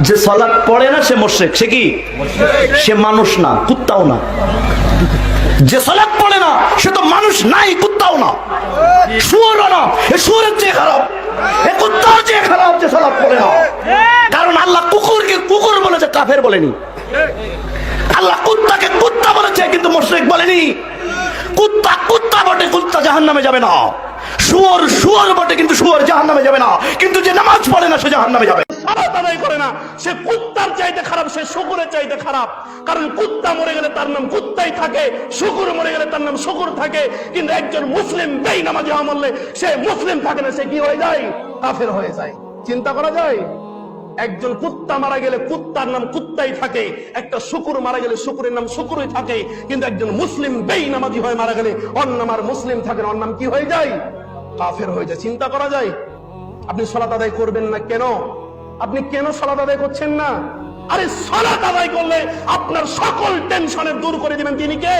যে সলাৎ পড়ে না সে মোশেক, সে কি? সে মানুষ না, কুত্তাও না। যে সলাৎ পড়ে না, সে তো মানুষ নাই, কুত্তাও না। শুয়োরও না, এ চেয়ে খারাপ। কারণ কুকুরকে, কুকুর বলেছে বলেনি। কুত্তা বলেছে, কিন্তু মোশরেক বলেনি। কুত্তা কুত্তা বটে, কুত্তা জাহান নামে যাবে না। শুয়োর শুয়োর বটে, কিন্তু শুয়োর জাহান নামে যাবে না। কিন্তু যে নামাজ পড়ে না, সে জাহান নামে যাবে। না, সে কুত্তার চাইতে খারাপ, সে শুকুরের চাইতে খারাপ। কারণ কুত্তা মরে গেলে তার নাম কুত্তাই থাকে, শুকুর মরে গেলে তার নাম শুকুর থাকে। কিন্তু একজন মুসলিম বেই নামাজি আমলে সে মুসলিম থাকে না, সে কি হয়ে যায়? কাফের হয়ে যায়। চিন্তা করা যায়? একজন কুত্তা মারা গেলে কুত্তার নাম কুত্তাই থাকে, একটা শুকুর মারা গেলে শুকুরের নাম শুকুরই থাকে, কিন্তু একজন মুসলিম বেই নামাজি হয়ে মারা গেলে অন্য নাম মুসলিম থাকে অন্য নাম কি হয়ে যায়? কাফের হয়ে যায়। চিন্তা করা যায়? আপনি সলাত আদায় করবেন না কেন? আপনি কেন সলাত আদায় করছেন না? আরে সলাত আদায় করলে আপনার সকল টেনশনের দূর করে দিবেন তিনি কে?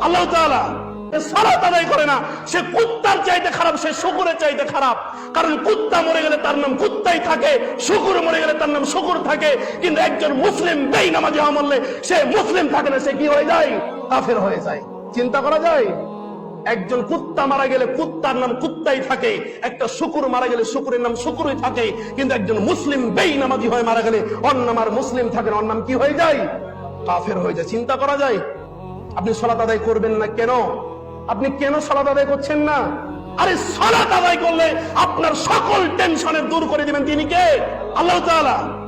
আল্লাহ তাআলা। সালাত আদায় করে না, সে কুত্তার চাইতে খারাপ, সে শুকুরের চাইতে খারাপ। কারণ কুত্তা মরে গেলে তার নাম কুত্তাই থাকে, শুকুর মরে গেলে তার নাম শুকুর থাকে। কিন্তু একজন মুসলিম বেই নামাজি আমলে সে মুসলিম থাকে না, সে কি হয়ে যায়? কাফের হয়ে যায়। চিন্তা করা যায়? একজন কুত্তা মারা গেলে কুত্তার নাম কুত্তাই থাকে, একটা শুকুর মারা গেলে শুকুরের নাম শুকুরই থাকে, কিন্তু একজন মুসলিম বেই নামাজি হয়ে মারা গেলে অন্য নাম আর মুসলিম থাকে ওর নাম কি হয়ে যায়? কাফের হয়ে যায়, চিন্তা করা যায়। আপনি সলাত আদায় করবেন না কেন? আপনি কেন সলাত আদায় করছেন না? আরে সলাত আদায় করলে আপনার সকল টেনশনের দূর করে দিবেন। তিনি কে? আল্লাহ তাআলা।